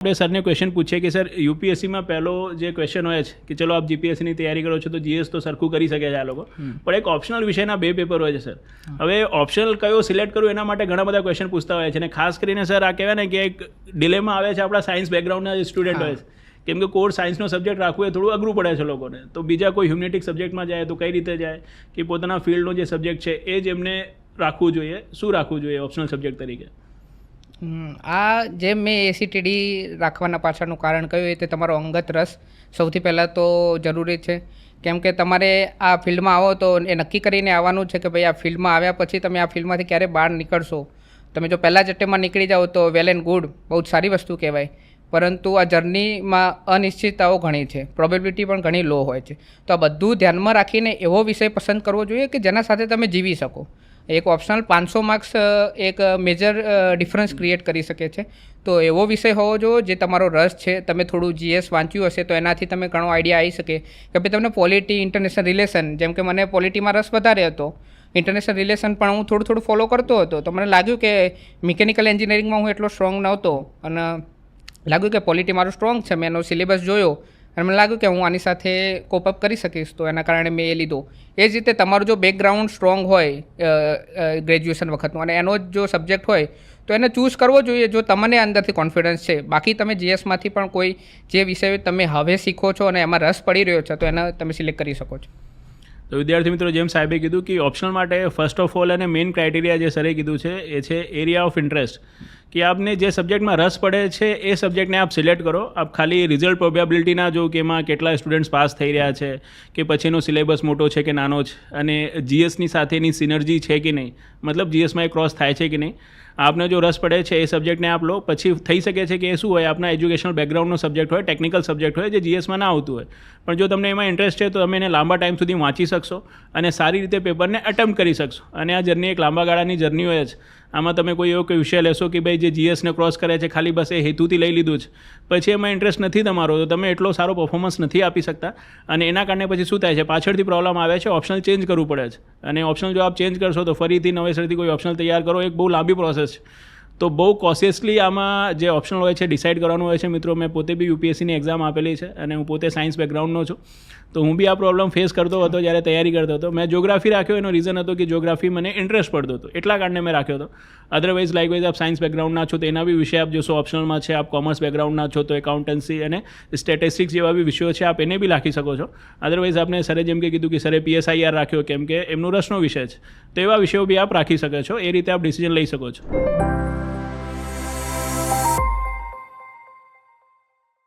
આપણે સરને ક્વેશ્ચન પૂછીએ કે સર યુપીએસસીમાં પહેલો જે ક્વેશ્ચન હોય છે કે ચલો આપ જીપીએસસીની તૈયારી કરો છો તો જીએસ તો સરખું કરી શકે છે આ લોકો. પણ એક ઓપ્શનલ વિષયના બે પેપર હોય છે સર હવે ઓપ્શનલ કયો સિલેક્ટ કરવું એના માટે ઘણા બધા ક્વેશ્ચન પૂછતા હોય છે અને ખાસ કરીને સર આ કહેવાય ને કે એક ડિલેમાં આવે છે આપણા સાયન્સ બેકગ્રાઉન્ડના જે સ્ટુડન્ટ હોય છે. કેમ કે કોર સાયન્સનો સબ્જેક્ટ રાખવું એ થોડું અઘરું પડે છે લોકોને. તો બીજા કોઈ હ્યુમેટિક સબ્જેક્ટમાં જાય તો કઈ રીતે જાય? કે પોતાના ફિલ્ડનો જે સબ્જેક્ટ છે એ જ એમને રાખવું જોઈએ. શું રાખવું જોઈએ ઓપ્શનલ સબ્જેક્ટ તરીકે? આ જે મેં એસીટીડી રાખવાના પાછળનું કારણ કહ્યું એ તે તમારો અંગત રસ સૌથી પહેલાં તો જરૂરી છે. કેમ કે તમારે આ ફિલ્ડમાં આવો તો એ નક્કી કરીને આવવાનું છે કે ભાઈ આ ફિલ્ડમાં આવ્યા પછી તમે આ ફિલ્ડમાંથી ક્યારે બહાર નીકળશો. તમે જો પહેલાં જ અટેમ્પમાં નીકળી જાઓ તો વેલ એન્ડ ગુડ, બહુ જ સારી વસ્તુ કહેવાય. પરંતુ આ જર્નીમાં અનિશ્ચિતતાઓ ઘણી છે, પ્રોબેબિલિટી પણ ઘણી લો હોય છે. તો આ બધું ધ્યાનમાં રાખીને એવો વિષય પસંદ કરવો જોઈએ કે જેના સાથે તમે જીવી શકો. એક ઓપ્શનલ પાંચસો માર્ક્સ એક મેજર ડિફરન્સ ક્રિએટ કરી શકે છે. તો એવો વિષય હોવો જોઈએ જે તમારો રસ છે, તમે થોડું જીએસ વાંચ્યું હશે તો એનાથી તમે ઘણો આઈડિયા આવી શકે. કે ભાઈ તમને પોલિટી ઇન્ટરનેશનલ રિલેશન જેમ કે મને પોલિટીમાં રસ વધારે હતો ઇન્ટરનેશનલ રિલેશન પણ હું થોડું થોડું ફોલો કરતો હતો, તો મને લાગ્યું કે મિકેનિકલ એન્જિનિયરિંગમાં હું એટલો સ્ટ્રોંગ નહોતો અને લાગ્યું કે પોલિટી મારું સ્ટ્રોંગ છે. મેં એનો સિલેબસ જોયો અને મને લાગ્યું કે હું આની સાથે કોપઅપ કરી શકીશ તો એના કારણે મેં એ લીધો. એ જ રીતે તમારું જો બેકગ્રાઉન્ડ સ્ટ્રોંગ હોય ગ્રેજ્યુએશન વખતનું અને એનો જ જો સબ્જેક્ટ હોય, તો એને ચૂઝ કરવો જોઈએ જો તમને અંદરથી કોન્ફિડન્સ છે. બાકી તમે જીએસમાંથી પણ કોઈ જે વિષય તમે હવે શીખો છો અને એમાં રસ પડી રહ્યો છે, તો એને તમે સિલેક્ટ કરી શકો છો. તો વિદ્યાર્થી મિત્રો જેમ સાહેબે કીધું કે ઓપ્શનલ માટે ફર્સ્ટ ઓફ ઓલ અને મેઇન ક્રાઇટેરિયા જે સરે કીધું છે, એ છે એરિયા ઓફ ઇન્ટરેસ્ટ કે આપને જે સબ્જેક્ટમાં રસ પડે છે, એ સબ્જેક્ટને આપ સિલેક્ટ કરો. આપ ખાલી રિઝલ્ટ પ્રોબેબિલિટીના જો કે એમાં કેટલા સ્ટુડન્ટ્સ પાસ થઈ રહ્યા છે, કે પછીનો સિલેબસ મોટો છે કે નાનો છે, અને જીએસની સાથેની સિનર્જી છે કે નહીં? મતલબ જીએસમાં એ ક્રોસ થાય છે કે નહીં? આપને જો રસ પડે છે એ સબ્જેક્ટને આપ લો. પછી થઈ શકે છે કે એ શું હોય? આપના એજ્યુકેશનલ બેકગ્રાઉન્ડનો સબ્જેક્ટ હોય ટેકનિકલ સબ્જેક્ટ હોય, જે જીએસમાં ના આવતું હોય. પણ જો તમને એમાં ઇન્ટરેસ્ટ છે, તો તમે એને લાંબા ટાઈમ સુધી વાંચી શકશો અને સારી રીતે પેપરને અટેમ્પ્ટ કરી શકશો. અને આ જર્ની એક લાંબા ગાળાની જર્ની હોય જ. આમાં તમે કોઈ એવો કોઈ વિષય લેશો કે ભાઈ જે જીએસને ક્રોસ કરે છે, ખાલી બસ એ હેતુથી લઈ લીધું છે પછી એમાં ઇન્ટરેસ્ટ નથી તમારો, તો તમે એટલો સારો પરફોર્મન્સ નથી આપી શકતા. અને એના કારણે પછી શું થાય છે? પાછળથી પ્રોબ્લેમ આવે છે ઓપ્શનલ ચેન્જ કરવું પડે છે અને ઓપ્શનલ જો આપ ચેન્જ કરશો, તો ફરીથી નવેસરથી કોઈ ઓપ્શનલ તૈયાર કરો એક બહુ લાંબી પ્રોસેસ છે તો બહુ કોશિયસલી આમાં જે ઓપ્શનલ હોય છે ડિસાઇડ કરવાનું હોય છે મિત્રો. મેં પોતે બી યુપીએસસીની એક્ઝામ આપેલી છે અને હું પોતે સાયન્સ બેકગ્રાઉન્ડનો છું. તો હું બી આ પ્રોબ્લેમ ફેસ કરતો હતો જ્યારે તૈયારી કરતો હતો. મેં જોગ્રાફી રાખ્યો, એનો રીઝન હતો કે જોગ્રાફી મને ઇન્ટરેસ્ટ પડતો હતો. એટલા કારણે મેં રાખ્યો હતો. અદરવાઇઝ લાઇકવાઇઝ આપ સાયન્સ બેકગ્રાઉન્ડના છો તો એના બી વિષય આપ જોશો ઓપ્શનલમાં છે, આપ કોમર્સ બેકગ્રાઉન્ડના છો તો એકાઉન્ટન્સી અને સ્ટેટિસ્ટિક્સ જેવા બી વિષયો છે, આપ એને બી રાખી શકો છો. અદરવાઇઝ આપને સરે જેમ કે કીધું કે સરે પીએસઆઈઆર રાખ્યો, કેમ કે એમનો રસનો વિષય છે. તો એવા વિષયો બી આપ રાખી શકો છો. એ રીતે આપ ડિસિઝન લઈ શકો છો.